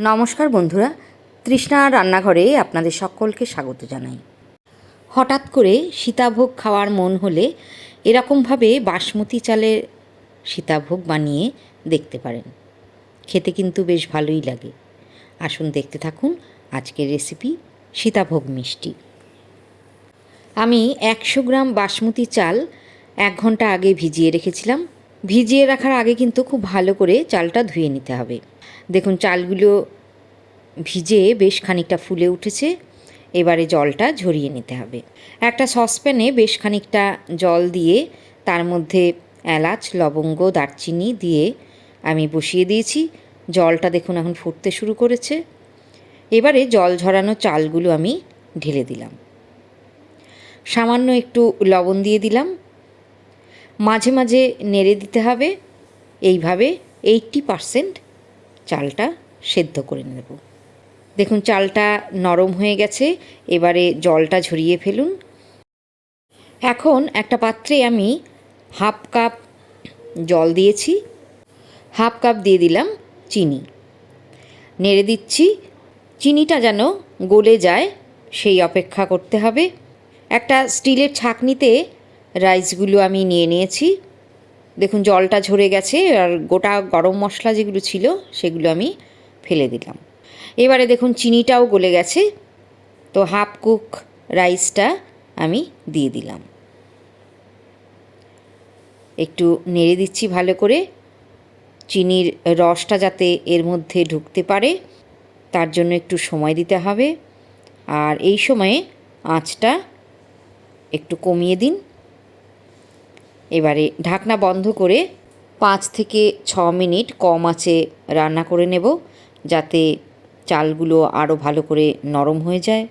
নমস্কার বন্ধুরা, তৃষ্ণা রান্নাঘরে আপনাদের সকলকে স্বাগত জানাই। হঠাৎ করে সীতাভোগ খাওয়ার মন হলে এরকমভাবে বাসমতি চালের সীতাভোগ বানিয়ে দেখতে পারেন। খেতে কিন্তু বেশ ভালোই লাগে। আসুন দেখতে থাকুন আজকের রেসিপি সীতাভোগ মিষ্টি। আমি একশো গ্রাম বাসমতি চাল এক ঘণ্টা আগে ভিজিয়ে রেখেছিলাম। ভিজিয়ে রাখার আগে কিন্তু খুব ভালো করে চালটা ধুয়ে নিতে হবে। দেখুন, চালগুলো ভিজে বেশ খানিকটা ফুলে উঠেছে। এবারে জলটা ঝরিয়ে নিতে হবে। একটা সসপ্যানে বেশ খানিকটা জল দিয়ে তার মধ্যে এলাচ, লবঙ্গ, দারচিনি দিয়ে আমি বসিয়ে দিয়েছি। জলটা দেখুন, এখন ফুটতে শুরু করেছে। এবারে জল ঝরানো চালগুলো আমি ঢেলে দিলাম। সামান্য একটু লবণ দিয়ে দিলাম। মাঝে মাঝে নেড়ে দিতে হবে। এইভাবে এইটটি পারসেন্ট চালটা সেদ্ধ করে নেব। দেখুন, চালটা নরম হয়ে গেছে, এবারে জলটা ঝরিয়ে ফেলুন। এখন একটা পাত্রে আমি হাফ কাপ জল দিয়েছি, হাফ কাপ দিয়ে দিলাম চিনি। নেড়ে দিচ্ছি, চিনিটা যেন গলে যায়, সেই অপেক্ষা করতে হবে। একটা স্টিলের ছাঁকনিতে রাইসগুলো আমি নিয়ে নিয়েছি। দেখুন, জলটা ঝরে গেছে আর গোটা গরম মশলা যেগুলো ছিল সেগুলো আমি ফেলে দিলাম। এবারে দেখুন, চিনিটাও গলে গেছে। তো হাফ কুক রাইসটা আমি দিয়ে দিলাম। একটু নেড়ে দিচ্ছি ভালো করে। চিনির রসটা যাতে এর মধ্যে ঢুকতে পারে, তার জন্য একটু সময় দিতে হবে। আর এই সময়ে আঁচটা একটু কমিয়ে দিন। এবারে ঢাকনা বন্ধ করে পাঁচ থেকে ছ মিনিট কম আঁচে রান্না করে নেব, যাতে চালগুলো আরও ভালো করে নরম হয়ে যায়।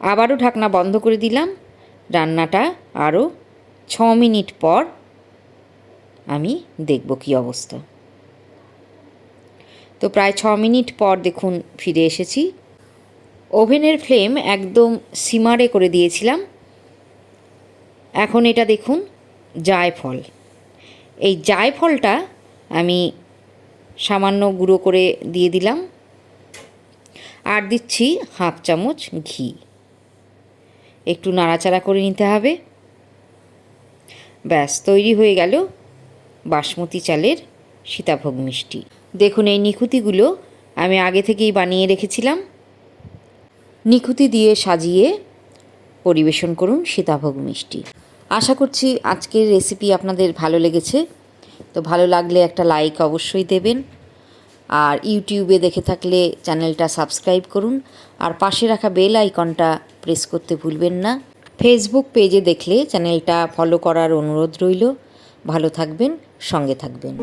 আবারও ঢাকনা বন্ধ করে দিলাম। রান্নাটা আরও ছ মিনিট পর আমি দেখব কী অবস্থা। তো প্রায় ছ মিনিট পর দেখুন ফিরে এসেছি। ওভেনের ফ্লেম একদম সিমারে করে দিয়েছিলাম। এখন এটা দেখুন জায়ফল। এই জায়ফলটা আমি সামান্য গুঁড়ো করে দিয়ে দিলাম। আর দিচ্ছি হাফ চামচ ঘি। একটু নাড়াচাড়া করে নিতে হবে। ব্যাস, তৈরি হয়ে গেল বাসমতি চালের সীতাভোগ মিষ্টি। দেখুন, এই নিখুতিগুলো আমি আগে থেকেই বানিয়ে রেখেছিলাম। নিখুতি দিয়ে সাজিয়ে পরিবেশন করুন সীতাভোগ মিষ্টি। আশা করছি আজকের রেসিপি আপনাদের ভালো লেগেছে। তো ভালো লাগলে একটা লাইক অবশ্যই দেবেন। আর ইউটিউবে দেখে থাকলে চ্যানেলটা সাবস্ক্রাইব করুন। আর পাশে রাখা বেল আইকনটা প্রেস করতে ভুলবেন না। ফেসবুক পেজে দেখলে চ্যানেলটা ফলো করার অনুরোধ রইল। ভালো থাকবেন, সঙ্গে থাকবেন।